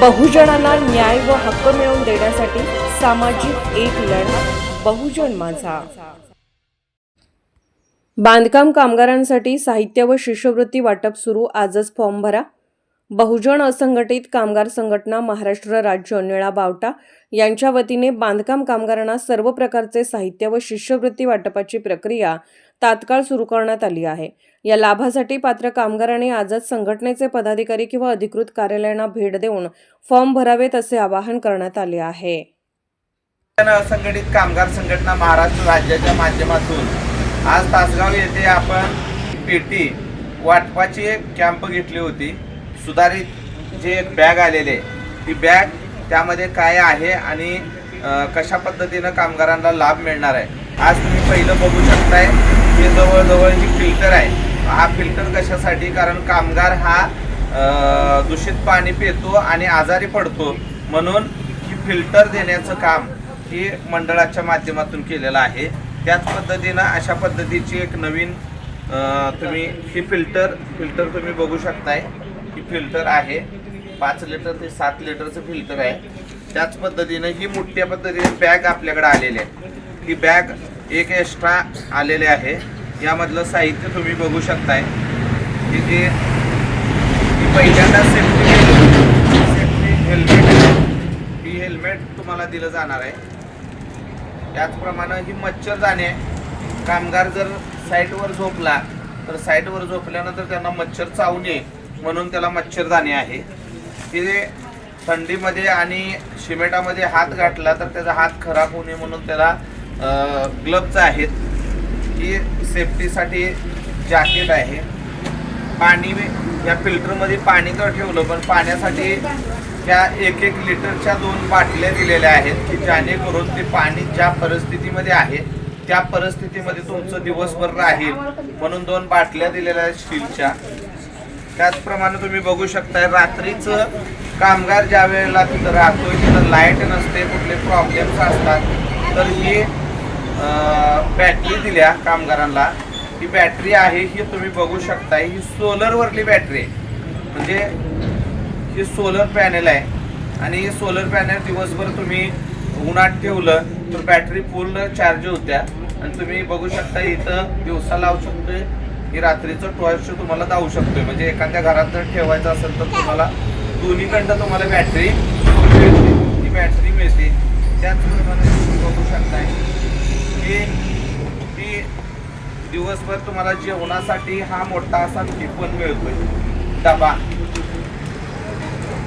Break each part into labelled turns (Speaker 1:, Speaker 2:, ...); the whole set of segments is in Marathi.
Speaker 1: बहुजनांना न्याय व हक्क मिळवून देण्यासाठी सामाजिक एक लढा बहुजन माझा. बांधकाम कामगारांसाठी साहित्य व शिष्यवृत्ती वाटप सुरू आजच फॉर्म भरा. बहुजन असंघटित कामगार संघटना महाराष्ट्र राज्य निळा बावटा यांच्या वतीने बांधकाम कामगारांना सर्व प्रकारचे साहित्य व शिष्यवृत्ती वाटपाची प्रक्रिया तात्काळ सुरू करण्यात आली आहे. या लाभासाठी पात्र कामगारांनी आजच संघटनेचे पदाधिकारी किंवा अधिकृत कार्यालयांना भेट देऊन फॉर्म भरावेत असे आवाहन करण्यात आले आहे.
Speaker 2: असंघटित कामगार संघटना महाराष्ट्र राज्याच्या माध्यमातून आज तासगाव येथे आपण पेटी वाटपाची एक कॅम्प घेतली होती. सुधारित जे बॅग आलेले ती बॅग त्यामध्ये काय आहे आणि कशा पद्धतीनं कामगारांना लाभ मिळणार आहे आज तुम्ही पहिलं बघू शकताय हे जवळजवळ ही फिल्टर आहे हा फिल्टर कशासाठी? कारण कामगार हा दूषित पाणी पितो आणि आजारी पडतो. म्हणून ही फिल्टर देण्याचं काम ही मंडळाच्या माध्यमातून केलेलं आहे. त्याच पद्धतीनं अशा पद्धतीची एक नवीन तुम्ही ही फिल्टर फिल्टर तुम्ही बघू शकताय. ही फिल्टर आहे. पाच लिटर ते सात लिटरचं फिल्टर आहे. त्याच पद्धतीनं ही मोठ्या पद्धतीने बॅग आपल्याकडे आलेली आहे. ही बॅग एक एक्स्ट्रा आलेले आहे. यामधलं साहित्य तुम्ही बघू शकताय. की जे पहिल्यांदा सेफ्टी सेफ्टी हेल्मेट ही हेल्मेट तुम्हाला दिलं जाणार आहे. त्याचप्रमाणे ही मच्छर जाणे कामगार जर साईटवर झोपला तर साईटवर झोपल्यानंतर त्यांना मच्छर चावू नये. म्हणून त्याला मच्छरदाणी आहे. ते थंडीमध्ये आणि शिमेटामध्ये हात गाठला तर त्याचा हात खराब होऊ नये म्हणून त्याला ग्लब्ज आहेत. ही सेफ्टीसाठी जॅकेट आहे. पाणी या फिल्टरमध्ये पाणी तर ठेवलं पण पाण्यासाठी त्या एक एक लिटरच्या दोन बाटल्या दिलेल्या आहेत की जेणेकरून ते पाणी ज्या परिस्थितीमध्ये आहे त्या परिस्थितीमध्ये तुमचं दिवसभर राहील. म्हणून दोन बाटल्या दिलेल्या आहेत स्टीलच्या त्याचप्रमाणे तुम्ही बघू शकताय रात्रीचं कामगार ज्या वेळेला तिथं राहतोय तिथं लाइट नसते कुठले प्रॉब्लेम्स असतात तर ही बॅटरी दिल्या कामगारांना. ही बॅटरी आहे ही तुम्ही बघू शकताय ही सोलरवरली बॅटरी आहे. म्हणजे ही सोलर पॅनेल आहे. आणि ही सोलर पॅनेल दिवसभर तुम्ही उन्हात ठेवलं तर बॅटरी पूर्ण चार्ज होत्या. आणि तुम्ही बघू शकता इथं दिवसा लावू शकतोय की रात्रीचं टॉर्च तुम्हाला जाऊ शकतोय. म्हणजे एखाद्या घरात जर ठेवायचं असेल तर तुम्हाला दोन्हीकडनं तुम्हाला बॅटरी ती ही बॅटरी मिळते त्याचप्रमाणे तुम्ही बघू शकताय की ती दिवसभर तुम्हाला जेवणासाठी हा मोठा असा टिफन मिळतोय. डबा.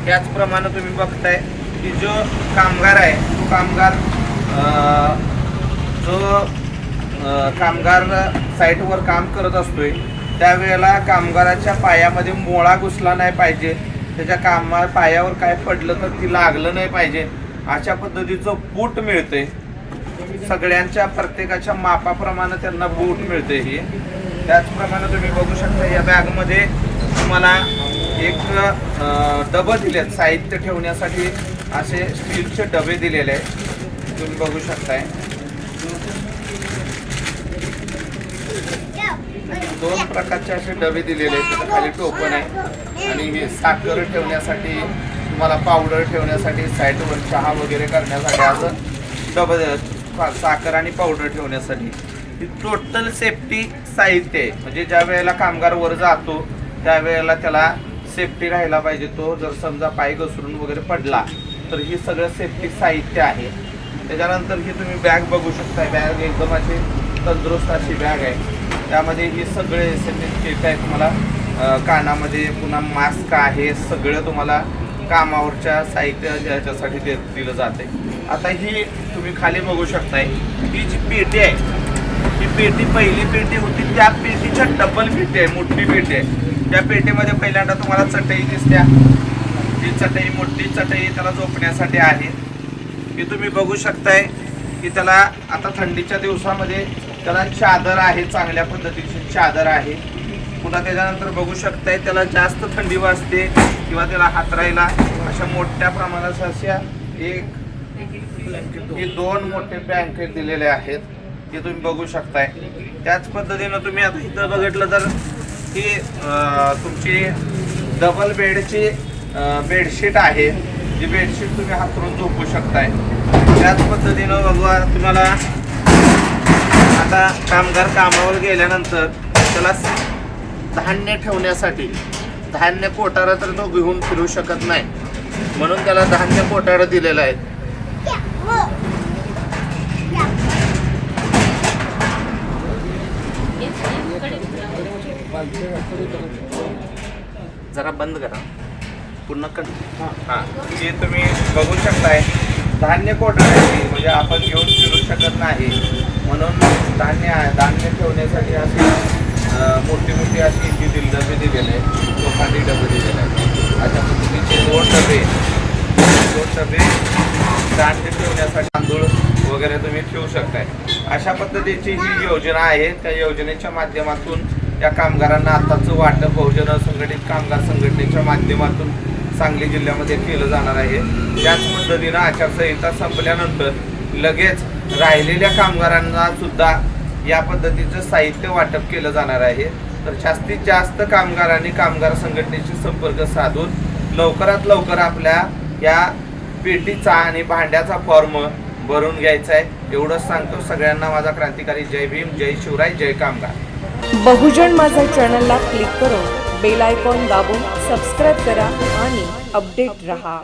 Speaker 2: त्याचप्रमाणे तुम्ही बघताय की जो कामगार आहे तो कामगार जो कामगार साईटवर काम करत असतोय. त्यावेळेला कामगाराच्या पायामध्ये मोळा घुसला नाही पाहिजे. त्याच्या कामा पायावर काय पडलं तर ती लागलं नाही पाहिजे. अशा पद्धतीचं बूट मिळते सगळ्यांच्या प्रत्येकाच्या मापाप्रमाणे त्यांना बूट मिळते ही. त्याचप्रमाणे तुम्ही बघू शकता या बॅगमध्ये तुम्हाला एक अं, डबं आहेत साहित्य ठेवण्यासाठी असे स्टीलचे डबे दिलेले आहेत. तुम्ही बघू शकताय. दोन प्रकारचे असे डबे दिलेले आहेत. खाली टोपण आहे. आणि हे साखर ठेवण्यासाठी तुम्हाला पावडर ठेवण्यासाठी साईडवर चहा वगैरे करण्यासाठी असं डबं दिलं साखर आणि पावडर ठेवण्यासाठी. ही टोटल सेफ्टी साहित्य आहे. म्हणजे ज्या वेळेला कामगार वर जातो त्यावेळेला त्याला सेफ्टी राहायला पाहिजे. तो जर समजा पाय घसरून वगैरे पडला तर ही सगळं सेफ्टी साहित्य आहे. त्याच्यानंतर ही तुम्ही बॅग बघू शकता बॅग एकदम अशी तंदुरुस्त अशी बॅग आहे. त्यामध्ये हे सगळे एस एम एस किट आहे तुम्हाला. कानामध्ये पुन्हा मास्क आहे. सगळं तुम्हाला कामावरच्या साहित्य ह्याच्यासाठी दे दिलं जाते. आता ही तुम्ही खाली बघू शकताय. ही जी पेटी आहे ही पेटी पहिली पेटी होती. त्या पेटीच्या डबल पेटी आहे. मोठी पेटी आहे. त्या पेटीमध्ये पहिल्यांदा तुम्हाला चटई दिसत्या. ही चटई मोठी चटई त्याला झोपण्यासाठी आहे. ही तुम्ही बघू शकताय की त्याला आता थंडीच्या दिवसामध्ये त्याला चादर आहे चांगल्या पद्धतीची चादर आहे. पुन्हा त्याच्यानंतर बघू शकताय त्याला जास्त थंडी वाजते किंवा त्याला हातरायला अशा मोठ्या प्रमाणात अशा एक हे दोन मोठे ब्लँकेट दिलेले आहेत ते तुम्ही बघू शकताय. त्याच पद्धतीनं तुम्ही आता इथं बघितलं तर ही तुमची डबल बेडची बेडशीट आहे. जी बेडशीट तुम्ही हातरून झोपू शकताय. त्याच पद्धतीनं बघा तुम्हाला आता कामगार कामावर गेल्यानंतर त्याला धान्य ठेवण्यासाठी धान्य कोटारा तर तो घेऊन फिरू शकत नाही. म्हणून त्याला धान्य कोटारा दिलेला आहे. जरा बंद करा. पुन्हा कट हां. जे तुम्ही बघू शकताय धान्य कोटाऱ्याची म्हणजे आपण घेऊन फिरू शकत नाही. म्हणून धान्य आहे धान्य ठेवण्यासाठी अशी मोठी मोठी अशी जी दिल डबे दिलेले आहे लोखंडी डबे दिलेले आहेत. अशा पद्धतीचे दोन डबे दोन डबे धान्य ठेवण्यासाठी तांदूळ वगैरे तुम्ही ठेवू शकताय. अशा पद्धतीची ही योजना आहे. त्या योजनेच्या माध्यमातून या कामगारांना आताचं वाटप बहुजन असंघटित कामगार संघटनेच्या माध्यमातून सांगली जिल्ह्यामध्ये केलं जाणार आहे. त्याच पद्धतीनं आचारसंहिता संपल्यानंतर लगेच राहिलेल्या कामगारांना सुद्धा या पद्धतीचं साहित्य वाटप केलं जाणार आहे. तर जास्तीत जास्त कामगारांनी कामगार संघटनेशी संपर्क साधून लवकरात लवकर आपल्या या पेटीचा आणि भांड्याचा फॉर्म भरून घ्यायचा आहे. एवढंच सांगतो. सगळ्यांना माझा क्रांतिकारी जय भीम जय शिवराय जय कामगार.
Speaker 1: बहुजन माझा चॅनलला क्लिक करून बेल आयकॉन दाबून सबस्क्राईब करा आणि अपडेट रहा.